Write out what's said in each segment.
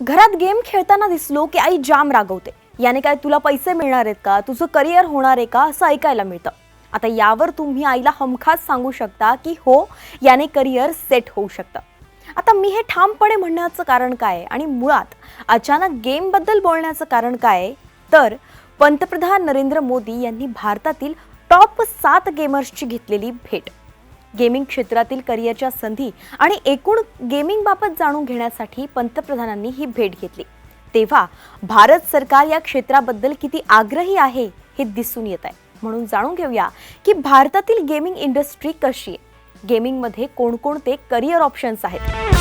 घरात गेम खेळताना दिसलो की आई जाम रागवते. याने काय तुला पैसे मिळणार आहेत का? तुझं करिअर होणार आहे का? असं ऐकायला मिळतं. आता यावर तुम्ही आईला हमखास सांगू शकता की हो याने करिअर सेट होऊ शकतं. आता मी हे ठामपणे म्हणण्याचं कारण काय आहे? आणि मुळात अचानक गेमबद्दल बोलण्याचं कारण काय आहे? तर पंतप्रधान नरेंद्र मोदी यांनी भारतातील टॉप सात गेमर्सची घेतलेली भेट. गेमिंग क्षेत्रातील करिअरच्या संधी आणि एकूण गेमिंगबाबत जाणून घेण्यासाठी पंतप्रधानांनी ही भेट घेतली. तेव्हा भारत सरकार या क्षेत्राबद्दल किती आग्रही आहे हे दिसून येत आहे. म्हणून जाणून घेऊया की भारतातील गेमिंग इंडस्ट्री कशी आहे. गेमिंगमध्ये कोणकोणते करिअर ऑप्शन्स आहेत?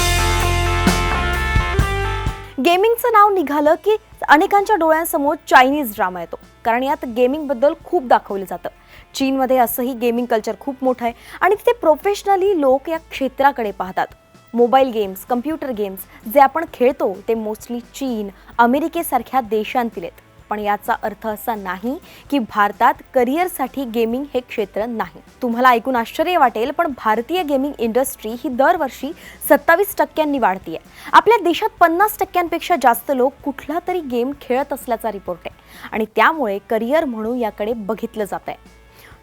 गेमिंगचं नाव निघालं की अनेकांच्या डोळ्यांसमोर चायनीज ड्रामा येतो. कारण यात गेमिंगबद्दल खूप दाखवलं जातं. चीनमध्ये असंही गेमिंग कल्चर खूप मोठं आहे आणि तिथे प्रोफेशनली लोक या क्षेत्राकडे पाहतात. मोबाईल गेम्स कम्प्युटर गेम्स जे आपण खेळतो ते मोस्टली चीन अमेरिकेसारख्या देशांतील आहेत. पण याचा अर्थ असा नाही की भारतात करिअरसाठी गेमिंग हे क्षेत्र नाही. तुम्हाला ऐकून आश्चर्य वाटेल पण भारतीय गेमिंग इंडस्ट्री ही दरवर्षी सत्तावीस टक्क्यांनी वाढतीये. आपल्या देशात पन्नास टक्क्यांपेक्षा जास्त लोक कुठला तरी गेम खेळत असल्याचा रिपोर्ट आहे. आणि त्यामुळे करिअर म्हणून याकडे बघितलं जात आहे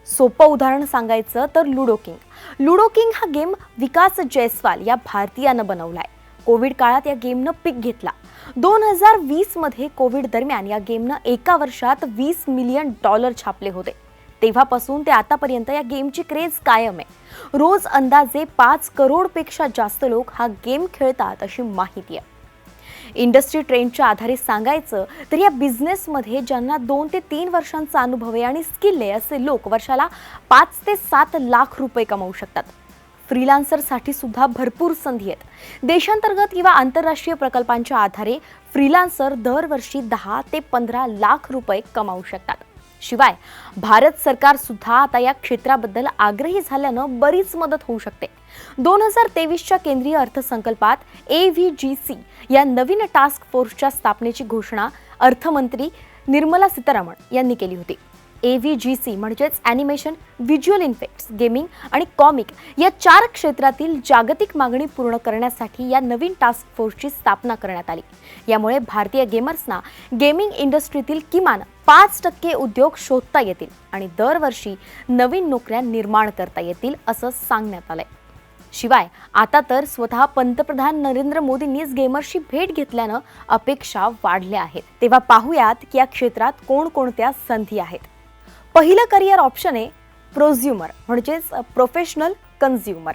सोपं उदाहरण सांगायचं तर लुडो किंग. लुडो किंग हा गेम विकास जयस्वाल या भारतीयानं बनवलाय. कोविड काळात या गेमनं पीक घेतला. दोन हजार वीसमध्ये कोविड दरम्यान या गेमनं एका वर्षात वीस मिलियन डॉलर छापले होते. तेव्हापासून ते आतापर्यंत या गेमची क्रेज कायम आहे. रोज अंदाजे पाच करोडपेक्षा जास्त लोक हा गेम खेळतात अशी माहिती आहे. इंडस्ट्री ट्रेंडच्या आधारे सांगायचं तर या बिझनेसमध्ये ज्यांना दोन ते तीन वर्षांचा अनुभव आहे आणि स्किल आहे असे लोक वर्षाला पाच ते सात लाख रुपये कमवू शकतात. फ्रीलान्सरसाठी सुद्धा भरपूर संधी आहेत. देशांतर्गत किंवा आंतरराष्ट्रीय प्रकल्पांच्या आधारे फ्रीलान्सर दरवर्षी दहा ते पंधरा लाख रुपये कमावू शकतात. शिवाय भारत सरकार सुद्धा आता या क्षेत्राबद्दल आग्रही झाल्यानं बरीच मदत होऊ शकते. दोन हजार तेवीसच्या केंद्रीय अर्थसंकल्पात ए व्ही जी सी या नवीन टास्क फोर्सच्या स्थापनेची घोषणा अर्थमंत्री निर्मला सीतारामन यांनी केली होती. ए व्ही जी सी म्हणजेच ॲनिमेशन व्हिज्युअल इन्फेक्ट्स गेमिंग आणि कॉमिक या चार क्षेत्रातील जागतिक मागणी पूर्ण करण्यासाठी या नवीन टास्क फोर्सची स्थापना करण्यात आली. यामुळे भारतीय गेमर्सना गेमिंग इंडस्ट्रीतील किमान पाच टक्के उद्योग शोधता येतील आणि दरवर्षी नवीन नोकऱ्या निर्माण करता येतील असं सांगण्यात आलंय. शिवाय आता तर स्वतः पंतप्रधान नरेंद्र मोदींनीच गेमर्सची भेट घेतल्यानं अपेक्षा वाढल्या आहेत. तेव्हा पाहूयात की या क्षेत्रात कोणकोणत्या संधी आहेत. पहिलं करिअर ऑप्शन आहे प्रोझ्युमर म्हणजेच प्रोफेशनल कन्झ्युमर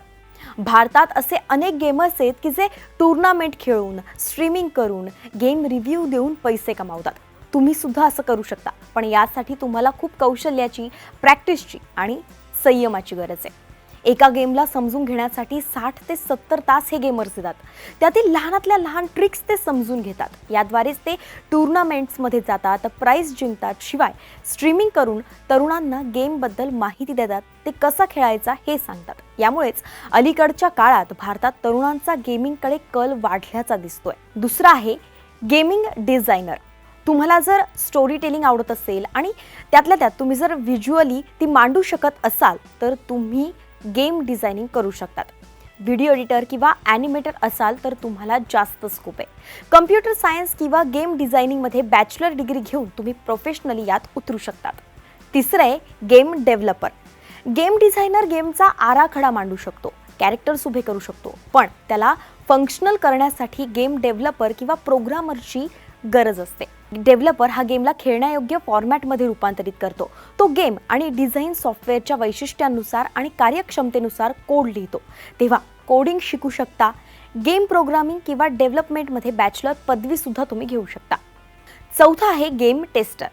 भारतात असे अनेक गेमर्स आहेत की जे टुर्नामेंट खेळून स्ट्रीमिंग करून गेम रिव्ह्यू देऊन पैसे कमावतात. तुम्ही सुद्धा असं करू शकता. पण यासाठी तुम्हाला खूप कौशल्याची प्रॅक्टिसची आणि संयमाची गरज आहे. एका गेमला समजून घेण्यासाठी साठ ते सत्तर तास हे गेमर्स देतात त्यातील लहानातल्या लहान ट्रिक्स ते समजून घेतात. याद्वारेच ते टुर्नामेंट्समध्ये जातात प्राईज जिंकतात. शिवाय स्ट्रीमिंग करून तरुणांना गेमबद्दल माहिती देतात. ते कसा खेळायचा हे सांगतात. यामुळेच अलीकडच्या काळात भारतात तरुणांचा गेमिंगकडे कल वाढल्याचा दिसतोय. दुसरा आहे गेमिंग डिझायनर. तुम्हाला जर स्टोरी टेलिंग आवडत असेल आणि त्यातल्या त्यात तुम्ही जर व्हिज्युअली ती मांडू शकत असाल तर तुम्ही गेम डिझायनिंग करू शकतात. व्हिडिओ एडिटर किंवा ॲनिमेटर असाल तर तुम्हाला जास्त स्कोप आहे. कम्प्युटर सायन्स किंवा गेम डिझायनिंगमध्ये बॅचलर डिग्री घेऊन तुम्ही प्रोफेशनली यात उतरू शकतात. तिसरं आहे गेम डेव्हलपर. गेम डिझायनर गेमचा आराखडा मांडू शकतो कॅरेक्टर्स उभे करू शकतो पण त्याला फंक्शनल करण्यासाठी गेम डेव्हलपर किंवा प्रोग्रामरची गरज असते. डेव्हलपर हा गेमला खेळण्यायोग्य फॉर्मॅटमध्ये रूपांतरित करतो. तो गेम आणि डिझाईन सॉफ्टवेअरच्या वैशिष्ट्यांनुसार आणि कार्यक्षमतेनुसार कोड लिहितो. तेव्हा कोडिंग शिकू शकता गेम प्रोग्रामिंग किंवा डेव्हलपमेंटमध्ये बॅचलर पदवीसुद्धा तुम्ही घेऊ शकता. चौथा आहे गेम टेस्टर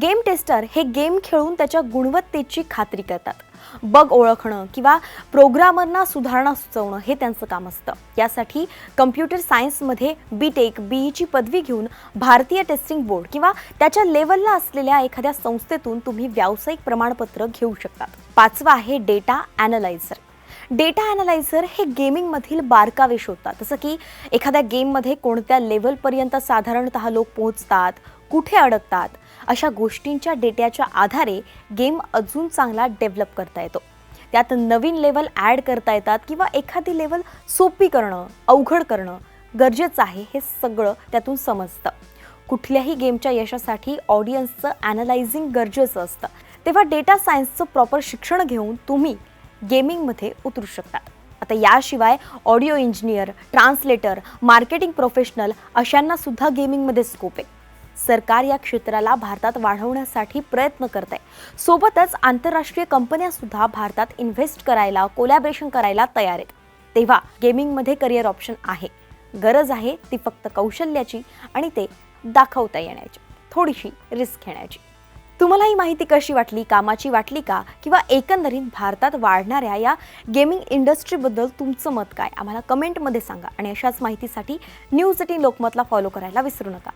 गेम टेस्टर हे गेम खेळून त्याच्या गुणवत्तेची खात्री करतात. बग ओळखणं किंवा प्रोग्रामरना सुधारणा सुचवणं हे त्यांचं काम असतं. यासाठी कम्प्युटर सायन्समध्ये बी टेक बीईची पदवी घेऊन भारतीय टेस्टिंग बोर्ड किंवा त्याच्या लेवलला असलेल्या एखाद्या संस्थेतून तुम्ही व्यावसायिक प्रमाणपत्र घेऊ शकतात. पाचवा आहे डेटा ॲनलायझर. डेटा ॲनालायझर हे गेमिंगमधील बारकावे शोधतात. जसं की एखाद्या गेममध्ये कोणत्या लेवलपर्यंत साधारणतः लोक पोहोचतात कुठे अडकतात अशा गोष्टींच्या डेट्याच्या आधारे गेम अजून चांगला डेव्हलप करता येतो. त्यात नवीन लेवल ॲड करता येतात किंवा एखादी लेवल सोपी करणं अवघड करणं गरजेचं आहे हे सगळं त्यातून समजतं. कुठल्याही गेमच्या यशासाठी ऑडियन्सचं ॲनलायझिंग गरजेचं असतं. तेव्हा डेटा सायन्सचं प्रॉपर शिक्षण घेऊन तुम्ही गेमिंगमध्ये उतरू शकता. आता याशिवाय audio engineer translator marketing professional अशांना सुद्धा गेमिंगमध्ये स्कोप आहे. सरकार या क्षेत्राला भारतात वाढवण्यासाठी प्रयत्न करत आहे सोबतच आंतरराष्ट्रीय कंपन्या सुद्धा भारतात इन्व्हेस्ट करायला कोलॅबरेशन करायला तयार आहेत. तेव्हा गेमिंगमध्ये करिअर ऑप्शन आहे. गरज आहे ती फक्त कौशल्याची आणि ते दाखवता येण्याची. थोडीशी रिस्क घेण्याची. तुम्हाला ही माहिती कशी वाटली कामाची वाटली का? किंवा एकंदरीत भारतात वाढणाऱ्या या गेमिंग इंडस्ट्रीबद्दल तुमचं मत काय? आम्हाला कमेंटमध्ये सांगा आणि अशाच माहितीसाठी न्यूज एटीन लोकमतला फॉलो करायला विसरू नका.